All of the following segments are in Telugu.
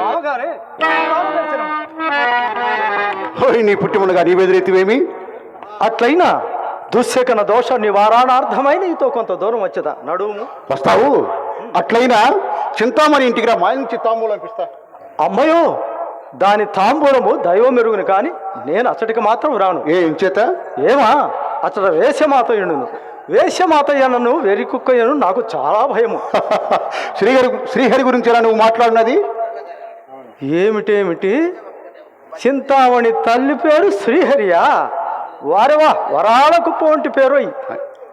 మామగారే నీ పుట్టిమునగా నీ బెదిరెత్తివేమి? అట్లయినా దుశ్శకన దోష నివారణార్థమై నీతో కొంత దూరం వచ్చేదా? నడుము. వస్తావు. అట్లయినా చింతామణి ఇంటికి రా. మా నుంచి తాంబూలం ఇస్తా అమ్మయో దాని తాంబూలము దైవం మెరుగును కానీ నేను అచ్చటికి మాత్రం రాను. ఏ ఇంచేత ఏమా? అతడ వేషమాత ఎండును వేషమాత ఎనను వెరి కుక్క ఎను నాకు చాలా భయము. శ్రీహరి శ్రీహరి గురించి నువ్వు మాట్లాడినది? ఏమిటేమిటి? చింతామణి తల్లి పేరు శ్రీహరియా. వారవా వరాలకు పోంటి పేరు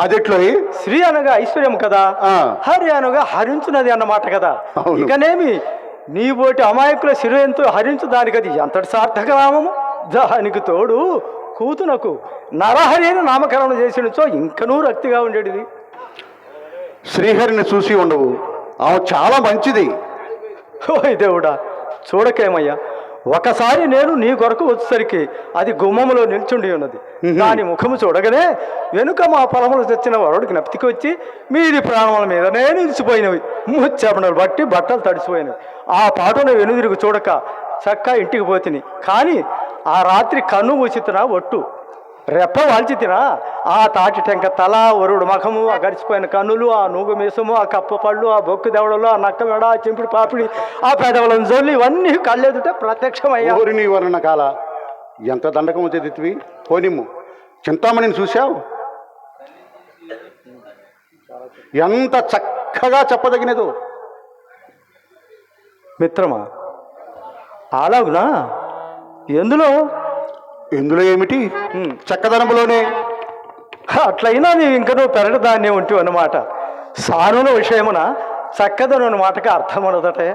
అదెట్లో శ్రీ అనగా ఐశ్వర్యం కదా. హరి అనగా హరించున్నది అన్నమాట కదా. ఇకనేమి? నీ పోటీ అమాయకుల శిరయంతో హరించు దానికి అది ఎంతటి సార్థక నామము. దానికి తోడు కూతునకు నరహరి అని నామకరణం చేసినచో ఇంకనూ రక్తిగా ఉండేది శ్రీహరిని చూసి ఉండవు. ఆమె చాలా మంచిది. ఓయ్ దేవుడా చూడకేమయ్యా? ఒకసారి నేను నీ కొరకు వచ్చేసరికి అది గుమ్మములో నిల్చుండి ఉన్నది. దాని ముఖము చూడగానే వెనుక మా పొలములు తెచ్చిన వరుడికి జ్ఞప్తికి వచ్చి మీది ప్రాణముల మీదనే నిలిచిపోయినవి. ముచ్చెపనలు బట్టి బట్టలు తడిసిపోయినవి. ఆ పాటను వెనుదిరుగు చూడక చక్క ఇంటికి పోతిని. కానీ ఆ రాత్రి కన్ను మూసితిన ఒట్టు. రెప్ప వాల్చి తినా. ఆ తాటి టెంక తల వరుడు మఖము ఆ గడిచిపోయిన కన్నులు ఆ నూగు మీసము ఆ కప్ప పళ్ళు ఆ బొక్కు దవడలు ఆ నక్క మెడ ఆ చింపిడి పాపిడి ఆ పెదవులను జొల్లి ఇవన్నీ కళ్ళెదుట ప్రత్యక్షమయ్యా ఓరి నీ వర్ణ కాల. ఎంత దండకం వచ్చేదివి పోనిమ్ము చింతామణిని చూశావు? ఎంత చక్కగా చెప్పదగినదో. మిత్రమా? అలాగునా ఎందులో? ఇందులో ఏమిటి? హ్మ్. చక్కదనములోనే. అట్లయినా నీవు ఇంక నువ్వు పెరగదాన్నే ఉంటివి అన్నమాట. సానుల విషయమున చక్కదను మాటకి అర్థం ఉన్నదటే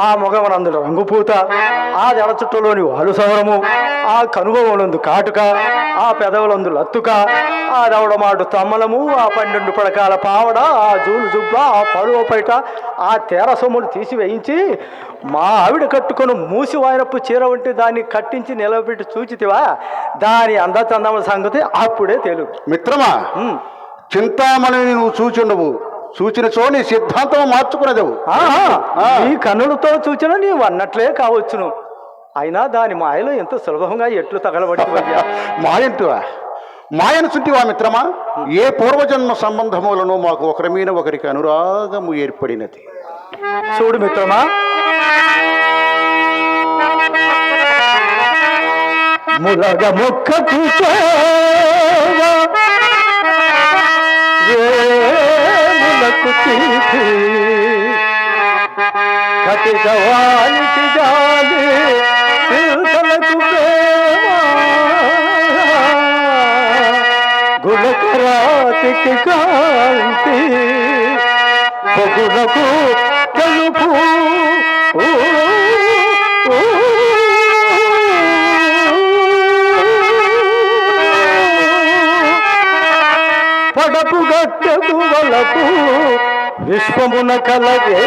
ఆ మొగమనందుల రంగుపూత ఆ జడ చుట్టలోని సవరము ఆ కనుగోలందు కాటుక ఆ పెదవులందు లత్తుక ఆ దవడమాడు తమ్మలము ఆ పన్నెండు పడకాల పావడ ఆ జూలు జుబ్బ ఆ పరువ పైట ఆ తేర సొమ్ములు తీసివేయించి మా ఆవిడ కట్టుకొని మూసి వాయినప్పు చీర ఉంటే దాన్ని కట్టించి నిలబెట్టి చూచితివా? దాని అందచందముల సంగతి అప్పుడే తెలుగు. మిత్రమా. చింతామణిని నువ్వు చూచుండవు. చూచిన చో నీ సిద్ధాంతం మార్చుకునేదవు. నీ కన్నులతో చూచిన నీవు అన్నట్లే కావచ్చును. అయినా దాని మాయలో ఎంత సులభంగా ఎట్లు తగలబడిపోయా మాయంటివా మాయను చుంటివా మిత్రమా? ఏ పూర్వజన్మ సంబంధములను మాకు ఒకరి మీద ఒకరికి అనురాగము ఏర్పడినది. చూడు మిత్రమా. ములగ మొక్క కూర్చోవా लकुची थी खत जवान की जाली गुलक रात की कांति बगुलकू कलुकू पड़पु गट గట్టకు వలకు విశ్వమున కలగే.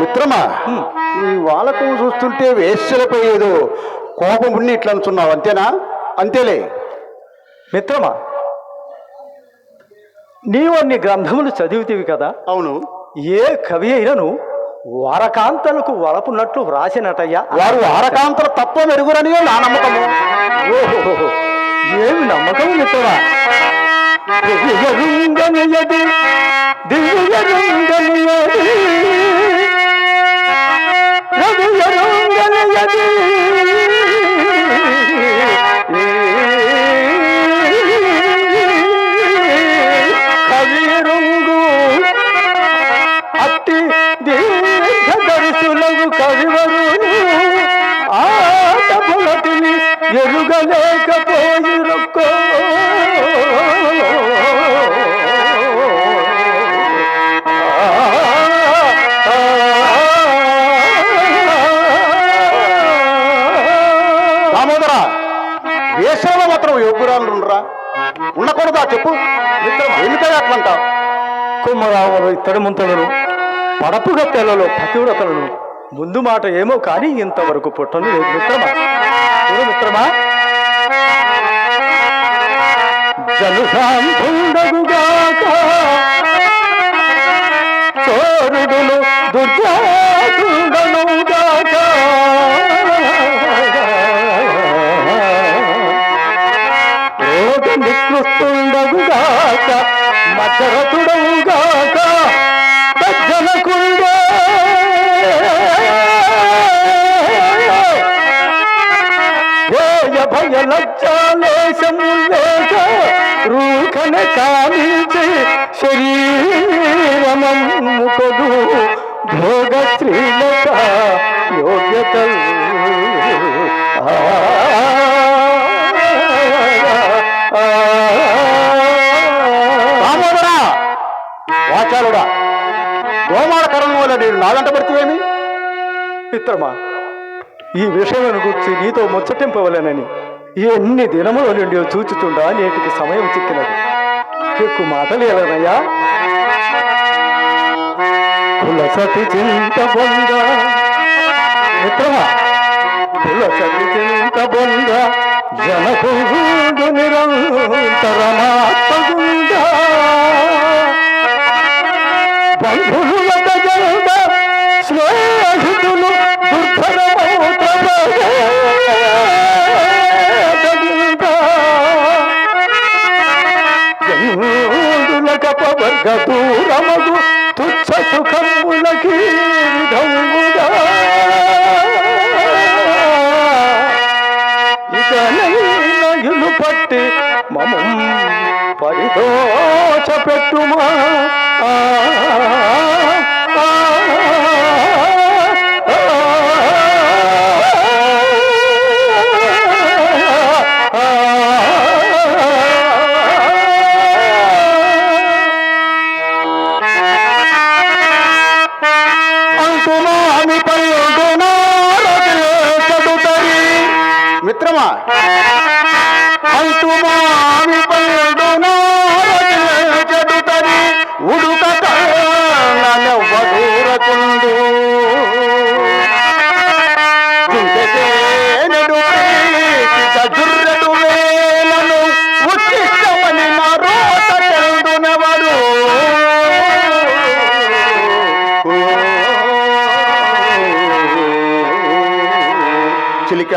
మిత్రమా నీ వాళ్ళకు చూస్తుంటే వేశ్యలపై ఏదో కోపం ఉండి ఇట్లా అనుచున్నావు అంతేనా? అంతేలే. మిత్రమా? నీవు అన్ని గ్రంథములు చదివితివి కదా? అవును. ఏ కవి అయినను వరకాంతలకు వలపున్నట్లు వ్రాసినటయ్యా? వారు ఆరకాంతల తత్వం ఎరుగురని నా నమ్మకము. ఓహోహోహో. ఏమి నమ్మకం దివ్యరుంగనియది ముంతలను పడపు గత్తెలలో పతివ్రతలను. ముందు మాట ఏమో కానీ ఇంతవరకు పుట్టను లేదు మిత్రమా? మిత్రమా? జలుసాంతుండగుగాక చోరుడులు దుర్జాతుండనుగాక భయ లజ్జాలేశము లేక రూఖన కామించి శరీరమమ్ముకొడు భోగ స్త్రీలక యోగ్యత రామోదరా! వాచాలుడా! గోమాల కరణం వల్ల నేను నాదంట పడితేవేమి మిత్రమా ఈ విషయమును గుర్చి నీతో ముచ్చటింపవలెనని ఎన్ని దినముల నుండి చూచుతుండా నేటికి సమయం చిక్కినది. ఎక్కువ మాటలేదనయ్యా కులసతి చింత బొంద. మిత్రమా? కులసతి చింత బొంద. జనకుండు నిరంతరమాత్మగుండా బంధువుల వర్గ దూరమగు తుచ్చ సుఖములకి విధముగా. ఇక పట్టి మమ పరిదోష పెట్టుమా.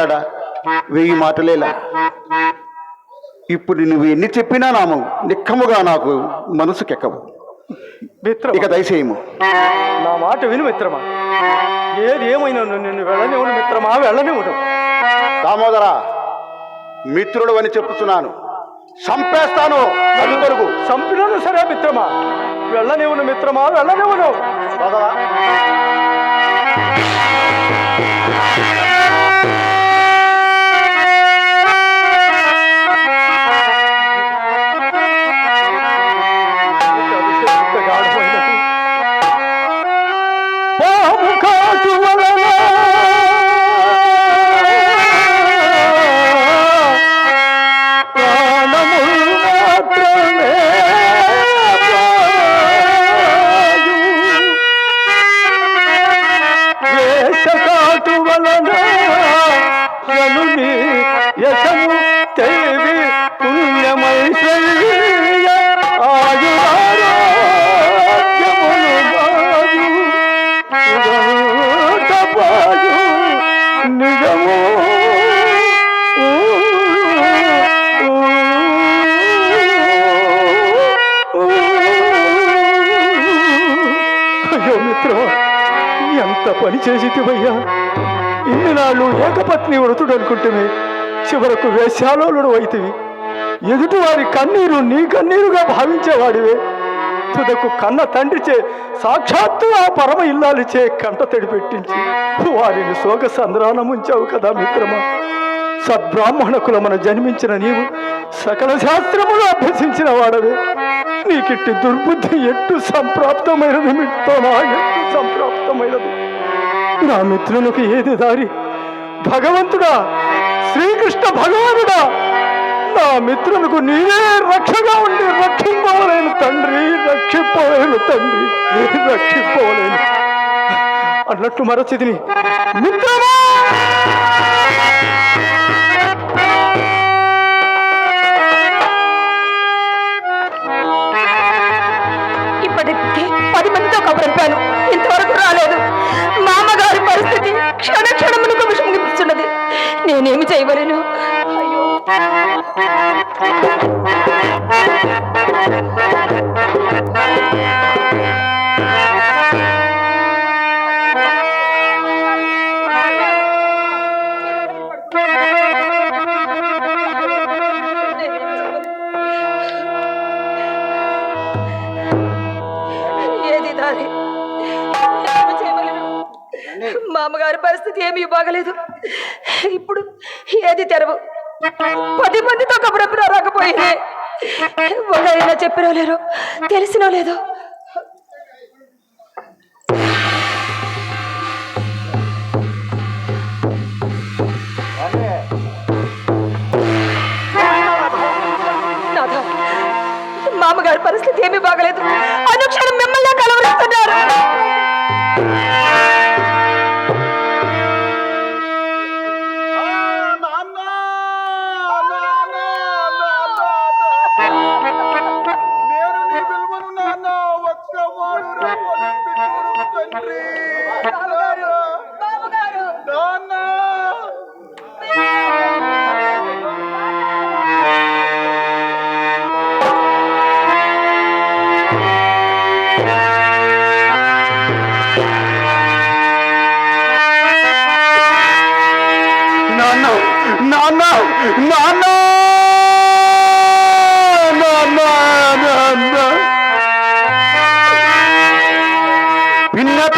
చిలికాడా వెయ్యి మాటలేలా? ఇప్పుడు నువ్వు ఎన్ని చెప్పినా నాము నిక్కముగా నాకు మనసుకెక్కవు మిత్రమా? ఇక దయచేయము. నా మాట విను మిత్రమా. ఏది ఏమైనా నిన్ను వెళ్ళనివ్వను మిత్రమా వెళ్ళనివ్వను. దామోదర మిత్రుడు అని చెప్పుచున్నాను. చంపేస్తాను కొరకు చంపినను సరే మిత్రమా. వెళ్ళనివ్వను మిత్రమా వెళ్ళనివ్వను. ఏకపత్ని వ్రతుడు అనుకుంటువి చివరకు వేశ్యాలోలుడు అయితివి ఎదుటి వారి కన్నీరు నీ కన్నీరుగా భావించేవాడివే. తుదకు కన్న తండ్రిచే సాక్షాత్తు ఆ పరమ ఇల్లాలిచే కంట తడిపెట్టించి వారిని శోక సంద్రానముంచావు కదా మిత్రమా. సద్బ్రాహ్మణ కులమున జన్మించిన నీవు సకల శాస్త్రములు అభ్యసించిన వాడవే. నీకిట్టి దుర్బుద్ధి ఎట్టు సంప్రాప్తమైనది మిత్రమా ఎట్టు సంప్రాప్తమైనది. నా మిత్రులకు ఏది దారి? భగవంతుడా శ్రీకృష్ణ భగవానుడా నా మిత్రులకు నీవే రక్షగా ఉండి రక్షింపవలేను తండ్రి రక్షింపలేను తండ్రి రక్షిపోలేను అన్నట్టు మరొచ్చిదిని మిత్రమా నేనేమి చేయవలను. మామగారి పరిస్థితి ఏమి ఇవ్వగలేదు ఇప్పుడు ఏది తెరవు? పది మందితో కబురెప్పుడో రాకపోయింది ఒకరైనా చెప్పినో లేరు తెలిసినో లేదో నాన్న! నాన్న! పిన్నత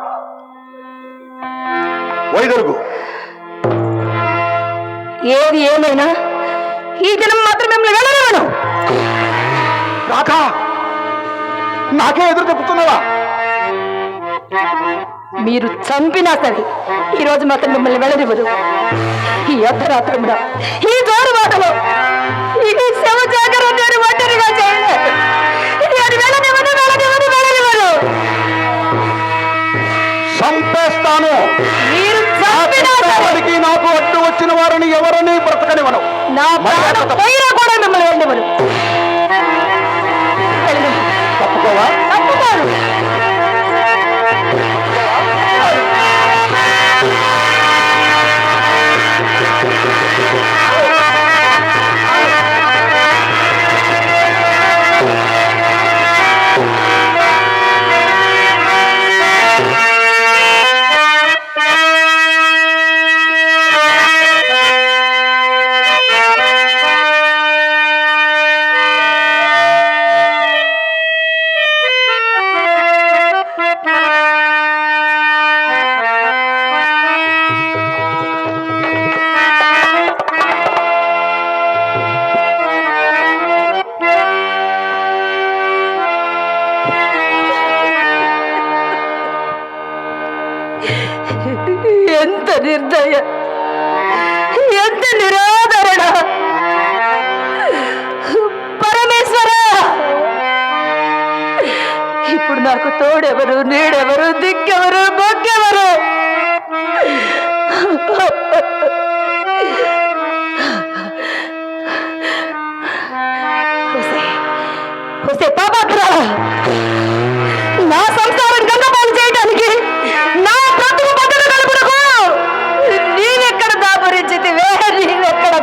వైదొరుగు ఏది ఏమైనా ఈ దినం మాత్రం మిమ్మల్ని వెళ్ళనివ్వను రాధా నాకే ఎదురు చెప్తున్నావా మీరు చంపినా సరే ఈ రోజు మాత్రం మిమ్మల్ని వెళ్ళనివ్వదు. ఈ అర్ధరాత్రంలో ఈ జోరు బాటలో நான் போயிடக்கூட மிம்மல்ని ఇప్పుడు నాకు తోడెవరు నీడెవరు దిక్కెవరు బొగ్గెవరు హుసే హుసే నా సంసారం గంగపాలు చేయడానికి నా బ్రతుకు బతుకు కలుపునకు! నీవెక్కడ దాపురించితివే నీవెక్కడ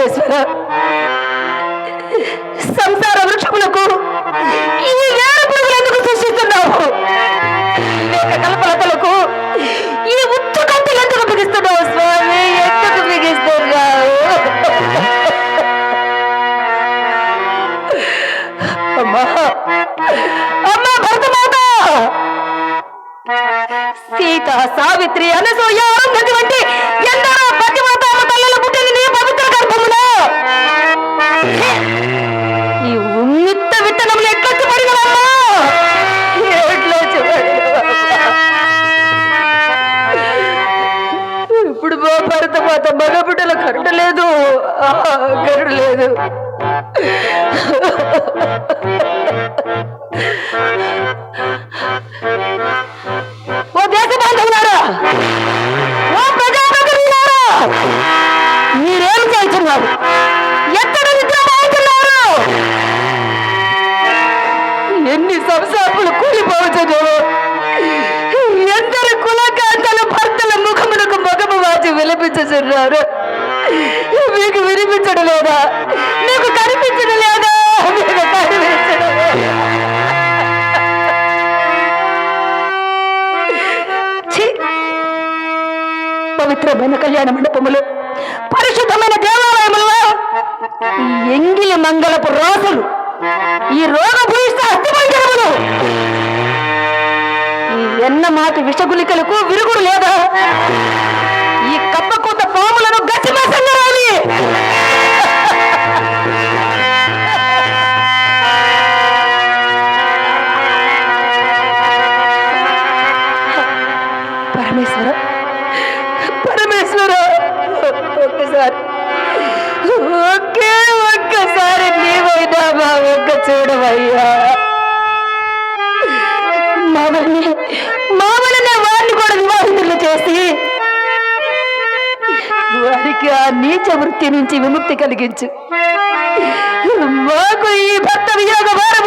పరమేశ్వర భరతమాత మగబిడ్డల కరెంటు లేదు. కరెంటు లేదు. ఓ దేశ బాంధవులారా! ఓ ప్రజాప్రతినిధులారా! మీరేం చేస్తున్నారు? ఎక్కడ నిద్రపోతున్నారు ఎన్ని సంసాపులు కూలిపోవచ్చును మగము వాచి మీకు వినిపించడం లేదా? మీకు కనిపించడం లేదా? మీకు కనిపించడం పవిత్రమైన కళ్యాణ మండపములు పరిశుద్ధమైన దేవాలయములలో ఎంగిలి మంగళపు రాసులు ఈ రోగ భూయిష్ట ఈ ఎన్న మాటి విషగులికలకు విరుగుడు లేదా? పాములను గచ్చిమసంగరాలి పరమేశ్వర పరమేశ్వర ఒక్కసారి ఒకే ఒక్కసారి నీవైనా మా ఒక్క చూడవయ్యా. మామని మామల్ని వారికి ఆ నీచ వృత్తి నుంచి విముక్తి కలిగించు. మాకు ఈ భర్త వియోగ భారం